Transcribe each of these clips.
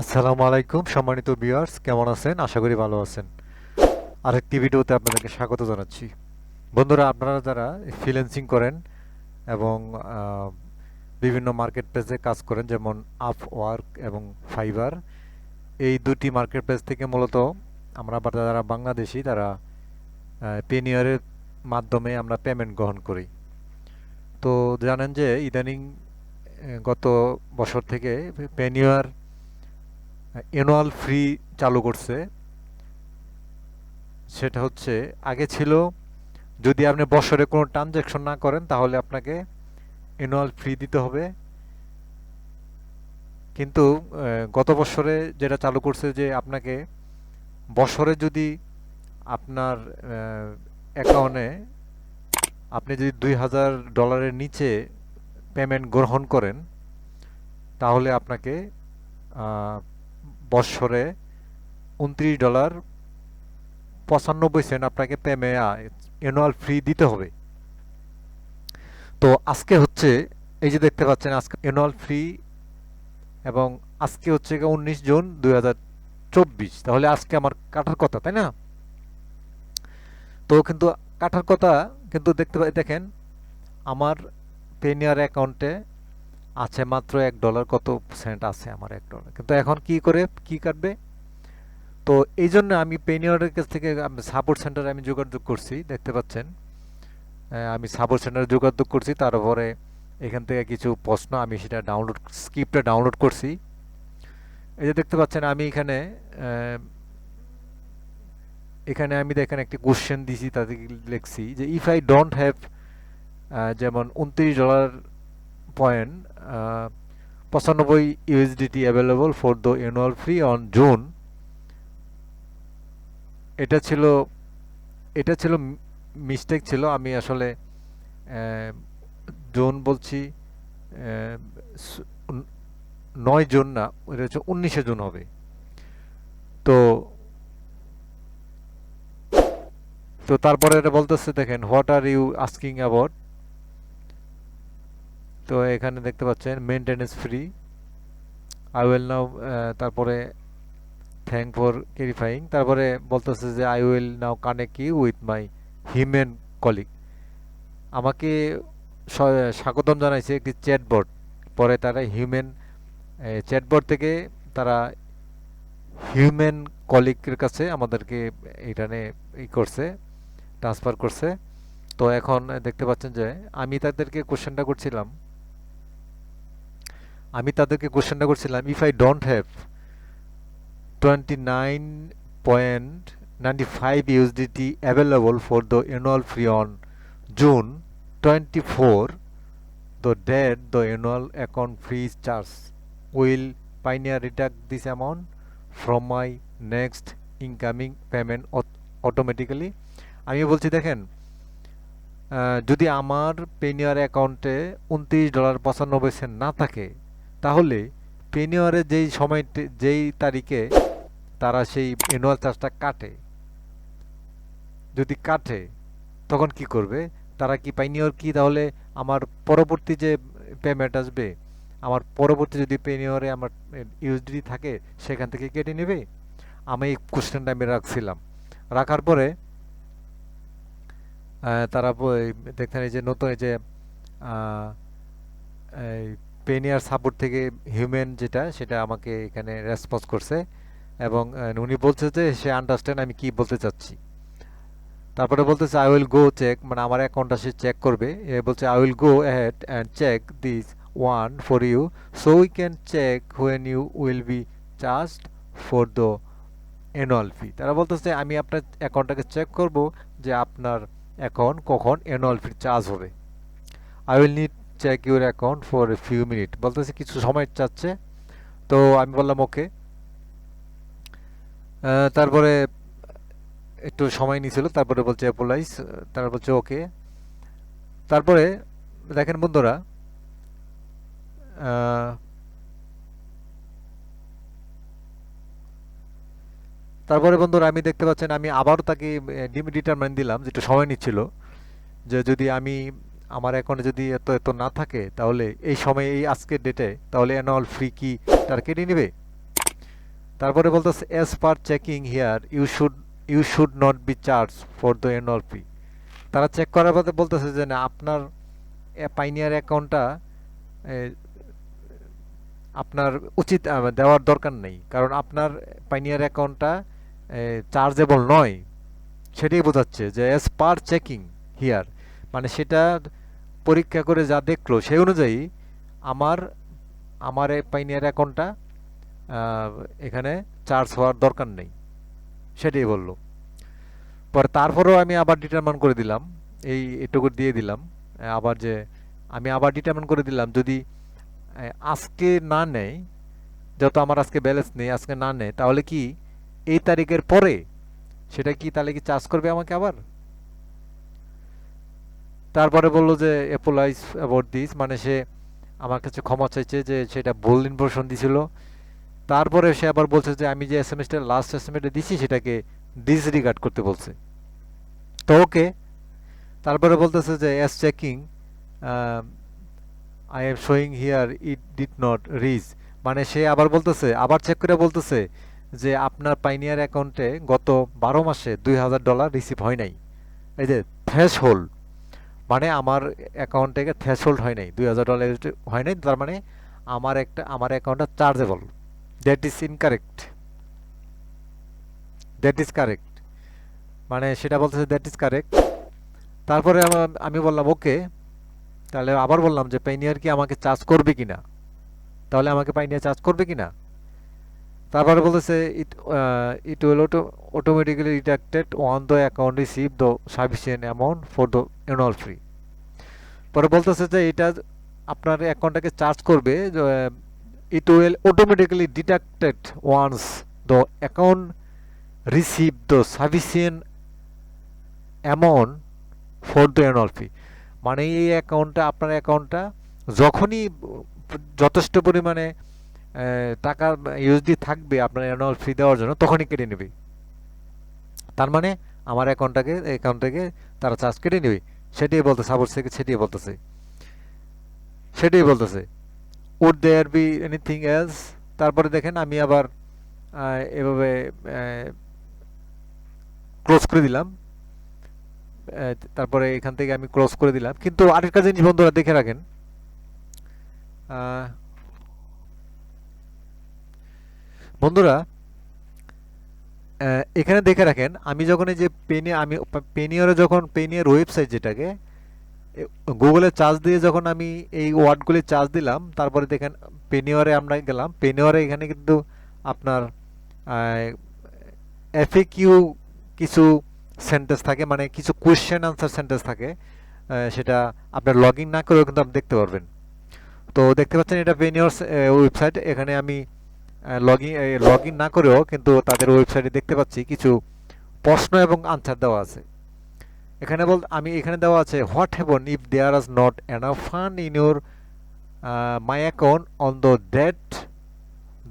আসসালামু আলাইকুম, সম্মানিত ভিউয়ার্স কেমন আছেন? আশা করি ভালো আছেন। আরেকটি ভিডিওতে আপনাদেরকে স্বাগত জানাচ্ছি। বন্ধুরা, আপনারা যারা ফ্রিল্যান্সিং করেন এবং বিভিন্ন মার্কেট প্লেসে কাজ করেন, যেমন আপ ওয়ার্ক এবং ফাইবার এই দুটি মার্কেট প্লেস থেকে মূলত আমরা যারা বাংলাদেশি, তারা পেনিয়ারের মাধ্যমে আমরা পেমেন্ট গ্রহণ করি। তো জানেন যে ইদানিং গত বছর থেকে পেনিয়ার অ্যানুয়াল ফ্রি চালু করছে। সেটা হচ্ছে, আগে ছিল যদি আপনি বছরে কোনো ট্রানজ্যাকশন না করেন, তাহলে আপনাকে অ্যানুয়াল ফ্রি দিতে হবে। কিন্তু গত বছরে যেটা চালু করছে যে আপনাকে বছরে যদি আপনার অ্যাকাউন্টে আপনি যদি দুই হাজার ডলারের নিচে পেমেন্ট গ্রহণ করেন, তাহলে আপনাকে বৎসরে উনত্রিশ ডলার পঁচানব্বই সেন্ট আপনাকে পেমে অ্যানুয়াল ফ্রি দিতে হবে। তো আজকে হচ্ছে, এই যে দেখতে পাচ্ছেন, আজকে অ্যানুয়াল ফ্রি এবং আজকে হচ্ছে উনিশ জুন দুই হাজার চব্বিশ। তাহলে আজকে আমার কাটার কথা, তাই না? তো কিন্তু কাটার কথা কিন্তু দেখতে দেখেন, আমার পেনিয়ার অ্যাকাউন্টে আছে মাত্র এক ডলার কত সেন্ট আছে আমার এক ডলার কিন্তু এখন কি করে, কি কাটবে? তো এই জন্য আমি পেনিয়ারের কাছ থেকে সাপোর্ট সেন্টারে আমি যোগাযোগ করছি, দেখতে পাচ্ছেন। আমি সাপোর্ট সেন্টারে যোগাযোগ করছি, তারপরে এখান থেকে কিছু প্রশ্ন আমি সেটা ডাউনলোড স্ক্রিপ্টটা ডাউনলোড করছি। এই যে দেখতে পাচ্ছেন, আমি এখানে এখানে আমি দেখেন একটি কোশ্চেন দিছি, তাতে লিখছি যে ইফ আই ডোন্ট হ্যাভ যেমন উনত্রিশ ডলার পয়েন্ট পঁচানব্বই USDT available for the annual free on June এটা ছিল এটা ছিল মিস্টেক ছিল। আমি আসলে জুন বলছি নয় জুন না, এটা হচ্ছে উনিশে জুন হবে। তো তো তারপরে এটা বলতেছে, দেখেন what are you asking about তো এখানে দেখতে পাচ্ছেন maintenance free I will now তারপরে থ্যাংক ফর ক্লিফাইং তারপরে বলতেছে যে I will now connect you with my human colleague আমাকে স্বাগতম জানাইছে একটি চ্যাটবট পরে তারা হিউম্যান চ্যাটবট থেকে তারা হিউম্যান কলিগের কাছে আমাদেরকে এখানে ই করছে ট্রান্সফার করছে। তো এখন দেখতে পাচ্ছেন যে, আমি তাদেরকে কোশ্চেনটা করছিলাম। আমি তাদেরকে কোশ্চেনটা করছিলাম if I don't have twenty nine point ninety five USDT available for the annual free on June twenty four the annual account fee is charged will pioneer deduct this amount from my next incoming payment aut- automatically? আমি বলছি, দেখেন যদি আমার পেনিয়ার অ্যাকাউন্টে উনত্রিশ dollar পঁচানব্বই Saint না থাকে তাহলে পেনিয়ারে যেই সময় যেই তারিখে তারা সেই অ্যানুয়াল চার্জটা কাটে, যদি কাটে, তখন কি করবে? তারা কি পাইনিয়র কি? তাহলে আমার পরবর্তী যে পেমেন্ট আসবে, আমার পরবর্তী যদি পেনিয়রে আমার ইউএসডি থাকে, সেখান থেকে কেটে নেবে। আমি এই কোশ্চেনটা আমি রাখছিলাম। রাখার পরে তারা ব- এই যে নতুন এই যে পেনিয়ার সাপোর্ট থেকে হিউম্যান যেটা, সেটা আমাকে এখানে রেসপন্স করছে এবং উনি বলছে যে, সে আন্ডারস্ট্যান্ড আমি কি বলতে চাচ্ছি? তারপরে বলতেছে আই উইল গো চেক মানে আমার অ্যাকাউন্টটা সে চেক করবে। এ বলছে I will go ahead and check this one for you so we can check when you will be charged for the annual fee তারা বলতেছে, আমি আপনার অ্যাকাউন্টটাকে চেক করব যে আপনার অ্যাকাউন্ট কখন অ্যানুয়াল ফি চার্জ হবে। I will need check your account for a few minute বলতেছে কিছু সময় চাচ্ছে। তো আমি বললাম ওকে তারপরে একটু সময় নিয়েছিল তারপরে বলছে অ্যাপোলাইজ তারপর বলছে ওকে তারপরে দেখেন বন্ধুরা তারপরে বন্ধুরা আমি দেখতে পাচ্ছেন, আমি আবারও তাকে ডিটারমাইন দিলাম যেটা সময় নিচ্ছিল। যে যদি আমি আমার অ্যাকাউন্টে যদি এত এত না থাকে, তাহলে এই সময়, এই আজকের ডেটে তাহলে অ্যানুয়াল ফ্রি কি তার কেটে নেবে। তারপরে বলতেছে as per checking here you should you should not be charge for the annual fee তারা চেক করার পরে বলতেছে যে, না, আপনার পাইনিয়ার অ্যাকাউন্টটা আপনার উচিত দেওয়ার দরকার নেই। কারণ আপনার পাইনিয়ার অ্যাকাউন্টটা চার্জেবল নয়। সেটাই বোঝাচ্ছে যে অ্যাজ পার চেকিং হিয়ার মানে সেটা পরীক্ষা করে যা দেখল, সেই অনুযায়ী আমার আমার এই পাইনিয়ার অ্যাকাউন্টটা এখানে চার্জ হওয়ার দরকার নেই। সেটাই বলল। পরে তারপরেও আমি আবার ডিটারমান করে দিলাম। এই এটুকু দিয়ে দিলাম। আবার যে আমি আবার ডিটারমান করে দিলাম, যদি আজকে না নেয়, যত আমার আজকে ব্যালেন্স নেই, আজকে না নেয়, তাহলে কি এই তারিখের পরে সেটা কি তাহলে কি চার্জ করবে আমাকে আবার? তারপরে বলল যে অ্যাপোলাইজ অ্যাবাউট দিস মানে সে আমার কাছে ক্ষমা চাইছে যে, সেটা ভুল ইনফরমেশন দিছিল। তারপরে সে আবার বলছে যে, আমি যে এস এম এসটা লাস্ট এস এম এসটা দিছি, সেটাকে ডিসরিগার্ড করতে বলছে। তো ওকে। তারপরে বলতেছে যে as checking I am showing here it did not reach মানে সে আবার বলতেছে, আবার চেক করে বলতেছে যে, আপনার পাইনিয়ার অ্যাকাউন্টে গত বারো মাসে দুই হাজার ডলার রিসিভ হয় নাই। এই যে থ্রেশ হোল্ড মানে আমার অ্যাকাউন্ট থেকে থ্রেশ হোল্ড হয় নাই, দুই হাজার ডলার হয় নাই, তার মানে আমার একটা, আমার অ্যাকাউন্টটা chargeable that is incorrect that is correct মানে সেটা বলতেছে দ্যাট ইজ কারেক্ট তারপরে আমি বললাম ওকে তাহলে আবার বললাম যে পাইনিয়ার কি আমাকে চার্জ করবে কিনা? তাহলে আমাকে পাইনিয়ার চার্জ করবে কিনা? তারপরে বলতেছে it it will auto automatically deducted on the account receive the sufficient amount for the annual free পরে বলতেছে যে, এটা আপনার অ্যাকাউন্টটাকে চার্জ করবে it will automatically deducted once the account receive the sufficient amount for the annual fee মানে এই অ্যাকাউন্টটা, আপনার অ্যাকাউন্টটা যখনই যথেষ্ট পরিমাণে টাকা ইউএসডি থাকবে আপনার অ্যানুয়াল ফি দেওয়ার জন্য, তখনই কেটে নেবে। তার মানে আমার অ্যাকাউন্টটাকে অ্যাকাউন্ট থেকে তারা চার্জ কেটে নেবে। সেটাই বলতে সাপোর্ট থেকে সেটাই বলতেছে। সেটাই বলতেছে। Would there be anything else তারপরে দেখেন আমি আবার এভাবে ক্লোজ করে দিলাম। তারপরে এখান থেকে আমি ক্লোজ করে দিলাম। কিন্তু আরেকটা জিনিস বন্ধুরা দেখে রাখেন। বন্ধুরা এখানে দেখে রাখেন, আমি যখন এই যে পেনি আমি পেনিয়রে যখন পেনিয়র ওয়েবসাইট যেটাকে গুগলে চার্জ দিয়ে যখন আমি এই ওয়ার্ডগুলি চার্জ দিলাম, তারপরে দেখেন পেনিয়রে আমরা গেলাম। পেনিয়রে এখানে কিন্তু আপনার এফএকিউ কিছু সেন্টেন্স থাকে মানে কিছু কোয়েশ্চেন আনসার সেন্টেন্স থাকে সেটা আপনার লগ না করেও কিন্তু আপনি দেখতে পারবেন। তো দেখতে পাচ্ছেন এটা পেনিয়র ওয়েবসাইট এখানে আমি লগ ইন লগ ইন না করেও কিন্তু তাদের ওয়েবসাইটে দেখতে পাচ্ছি কিছু প্রশ্ন এবং আনসার দেওয়া আছে। এখানে বল, আমি এখানে দেওয়া আছে what happen if there is not enough fund in your my account on the date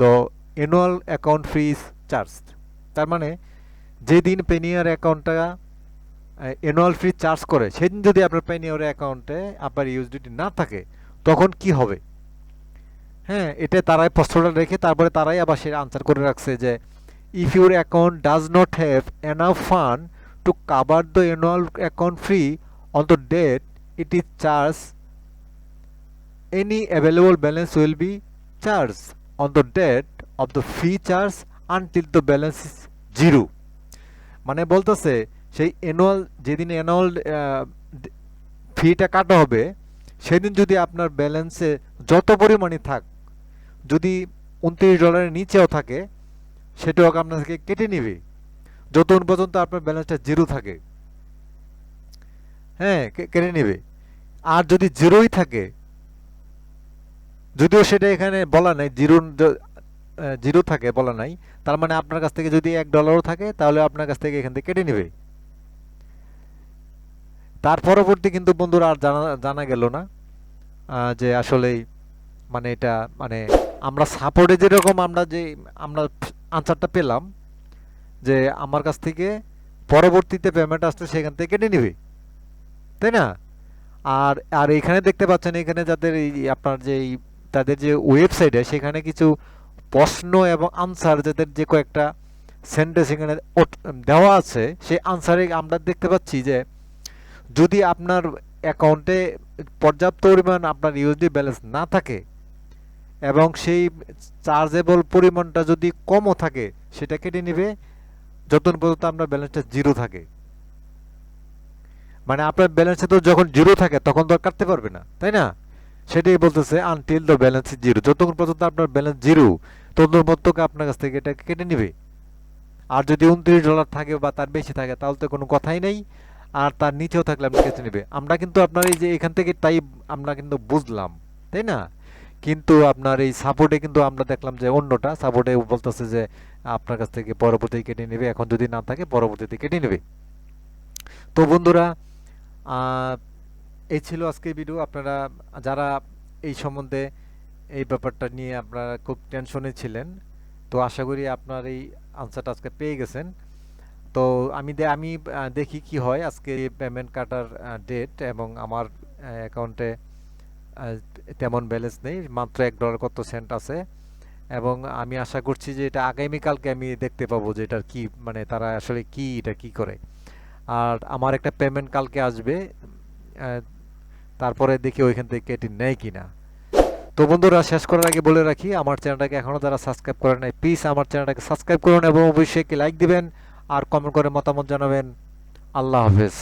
the annual account fee is charge তার মানে যেদিন পেনিয়ার অ্যাকাউন্টটা অ্যানুয়াল ফি চার্জ করে, সেদিন যদি আপনার পেনিয়ার অ্যাকাউন্টে আপনার ইউএসডিটি না থাকে, তখন কি হবে? হ্যাঁ এটা তারাই প্রশ্নটা রেখে তারপরে তারাই আবার সে আনসার করে রাখছে যে if your account does not have enough fund to cover the annual account free on the date it is charge any available balance will be charged on the date of the fee charge until the balance is zero. মানে বলতেছে, সেই annual যেদিন annual ফিটা কাটা হবে, সেদিন যদি আপনার ব্যালেন্সে যত পরিমাণে থাক যদি উনত্রিশ ডলারের নিচেও থাকে, সেটাও আপনার থেকে কেটে নেবে। যতক্ষণ পর্যন্ত আপনার ব্যালেন্সটা জিরো থাকে। হ্যাঁ কেটে নেবে। আর যদি জিরোই থাকে, যদিও সেটা এখানে বলা নাই জিরো জিরো থাকে বলা নাই, তার মানে আপনার কাছ থেকে যদি এক ডলারও থাকে, তাহলে আপনার কাছ থেকে এখান থেকে কেটে নেবে। তার পরবর্তী কিন্তু বন্ধুরা আর জানা জানা গেল না যে আসলেই মানে এটা মানে আমরা সাপোর্টে যেরকম আমরা যে, আমরা আনসারটা পেলাম যে আমার কাছ থেকে পরবর্তীতে পেমেন্ট আসলে সেখান থেকে কেটে নিবে। তাই না? আর আর এখানে দেখতে পাচ্ছেন এখানে যাদের এই আপনার যে, তাদের যে ওয়েবসাইটে সেখানে কিছু প্রশ্ন এবং আনসার যাদের যে কয়েকটা সেন্টেন্স এখানে দেওয়া আছে, সেই আনসারে আমরা দেখতে পাচ্ছি যে যদি আপনার অ্যাকাউন্টে পর্যাপ্ত পরিমাণ আপনার ইউএসডি ব্যালেন্স না থাকে এবং সেই চার্জেবল পরিমাণটা যদি কমও থাকে, সেটা কেটে নেবে। যতক্ষণ পর্যন্ত আপনার ব্যালেন্সটা জিরো থাকে। মানে আপনার ব্যালেন্সে তো যখন জিরো থাকে, তখন তো আর কাটতে পারবে না, তাই না? সেটাই বলতেছে আনটিল দ্য ব্যালেন্স জিরো যতক্ষণ পর্যন্ত আপনার ব্যালেন্স জিরো ততক্ষণ পর্যন্ত আপনার কাছ থেকে এটা কেটে নেবে। আর যদি উনত্রিশ ডলার থাকে বা তার বেশি থাকে, তাহলে তো কোনো কথাই নেই। আর তার নিচেও থাকলে আপনি কেটে নেবে। আমরা কিন্তু আপনার এই যে এখান থেকে তাই আমরা কিন্তু বুঝলাম, তাই না? কিন্তু আপনার এই সাপোর্টে কিন্তু আমরা দেখলাম যে অন্যটা সাপোর্টে বলতেছে যে আপনার কাছ থেকে পরবর্তী কেটে নেবে, এখন যদি না থাকে পরবর্তীতে কেটে নেবে। তো বন্ধুরা এই ছিল আজকের ভিডিও আপনারা, যারা এই সম্বন্ধে এই ব্যাপারটা নিয়ে আপনারা খুব টেনশনে ছিলেন, তো আশা করি আপনার এই আনসারটা আজকে পেয়ে গেছেন। তো আমি আমি দেখি কি হয় আজকে পেমেন্ট কাটার ডেট এবং আমার অ্যাকাউন্টে তেমন ব্যালেন্স নেই, মাত্র এক ডলার কত সেন্ট আছে। এবং আমি আশা করছি যে এটা আগামীকালকে আমি দেখতে পাবো যে এটার কি মানে তারা আসলে কি, এটা কি করে। আর আমার একটা পেমেন্ট কালকে আসবে তারপরে দেখি ওইখান থেকে কেটে নেয় কিনা। তো বন্ধুরা, শেষ করার আগে বলে রাখি, আমার চ্যানেলটাকে এখনও যারা সাবস্ক্রাইব করে নাই প্লিজ আমার চ্যানেলটাকে সাবস্ক্রাইব করুন এবং অবশ্যই একটি লাইক দিবেন, আর কমেন্ট করে মতামত জানাবেন। আল্লাহ হাফেজ।